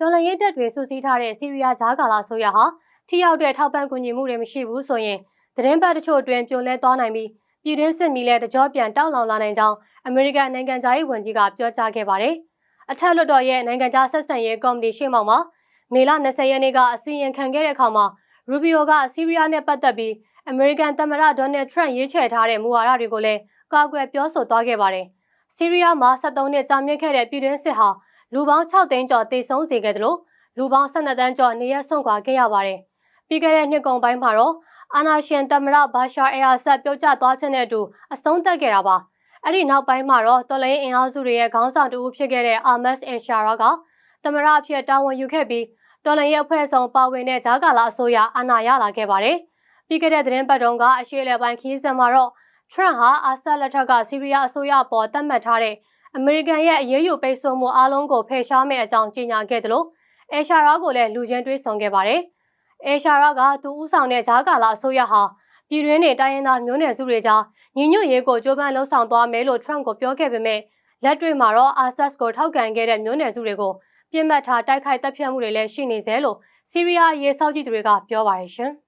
တော်လန်ရေးတပ်တွေစုစည်းထားတဲ့စီးရီးယားဂျာကာလာဆိုရဟာထိရောက်တဲ့ထောက်ပံ့ကူညီမှုတွေမရှိဘူးဆိုရင်သတင်းပတ်တချို့အတွင်းပြိုလဲသွားနိုင်ပြီးပြည်တွင်းစစ်မီလည်းတကြောပြန်တောက်လောင်လာနိုင်ကြောင်းအမေရိကန်နိုင်ငံသားရေးဝန်ကြီးကပြောကြားခဲ့ပါတယ်။အထက်လွှတ်တော်ရဲ့နိုင်ငံသားဆက်ဆံရေးကော်မတီရှေ့မှောက်မှာမေလ20ရက်နေ့ကအစီရင်ခံခဲ့တဲ့အခါမှာရူဘီယိုကဆီးရီးယားနဲ့ပတ်သက်ပြီးအမေရိကန်သမ္မတဒေါ်နယ်ထရန့်ရေးချယ်ထားတဲ့မူဝါဒတွေကိုလည်းကာကွယ်ပြောဆိုသွားခဲ့ပါတယ်။ဆီးရီးယားမှာ73နှစ်ကြာမြင့်ခဲ့တဲ့ပြည်တွင်းစစ်ဟာ လူပေါင်း6သိန်းကျော်တိတ်ဆုံးစေခဲ့တယ်လို့လူပေါင်း12တန်းကျော်နေရဆွန့်ခွာခဲ့ရပါတယ်။ပြီးခဲ့တဲ့နှစ်ကုန်ပိုင်းမှာတော့အာနာရှင်သမ္မတဘာရှာအယ်အာဆတ်ပြုတ်ကျသွားခြင်းနဲ့အတူအဆုံးသတ်ခဲ့တာပါ။အဲ့ဒီနောက်ပိုင်းမှာတော့တော်လိုင်းအင်အားစုတွေရဲ့ခေါင်းဆောင်တူဖြစ်ခဲ့တဲ့အာမတ်အင်ရှာရာကသမ္မတအဖြစ်တာဝန်ယူခဲ့ပြီးတော်လိုင်းရဲ့အဖွဲ့ဆောင်ပါဝင်တဲ့ဂျာကာလာအစိုးရအာဏာရလာခဲ့ပါတယ်။ပြီးခဲ့တဲ့သတင်းပတ်တုန်းကအရှေ့လေပိုင်းခီးစံမှာတော့ထရန့်ဟာအာဆတ်လက်ထက်ကဆီးရီးယားအစိုးရပေါ်သတ်မှတ်ထားတဲ့ အမေရိကန်ရဲ့အရေးယူပိတ်ဆို့မှုအလုံးကိုဖယ်ရှားမယ့်အကြောင်းကြေညာခဲ့တယ်လို့အဲရှာရာကိုလည်းလူချင်းတွေးဆောင်ခဲ့ပါတယ်။အဲရှာရာကသူဥဆောင်တဲ့ဂျာကာလာအစိုးရဟာပြည်တွင်းနေတိုင်းရင်းသားမျိုးနွယ်စုတွေကြားညီညွတ်ရေးကိုကြိုးပမ်းလှုံ့ဆော်သွားမယ်လို့ထရန့်ကိုပြောခဲ့ပေမဲ့လက်တွေ့မှာတော့အာဆတ်ကိုထောက်ခံခဲ့တဲ့မျိုးနွယ်စုတွေကိုပြစ်မှတ်ထားတိုက်ခိုက်တပ်ဖြတ်မှုတွေလည်းရှိနေသေးလို့စီးရီးယားရေးစောက်ကြည့်သူတွေကပြောပါတယ်ရှင်။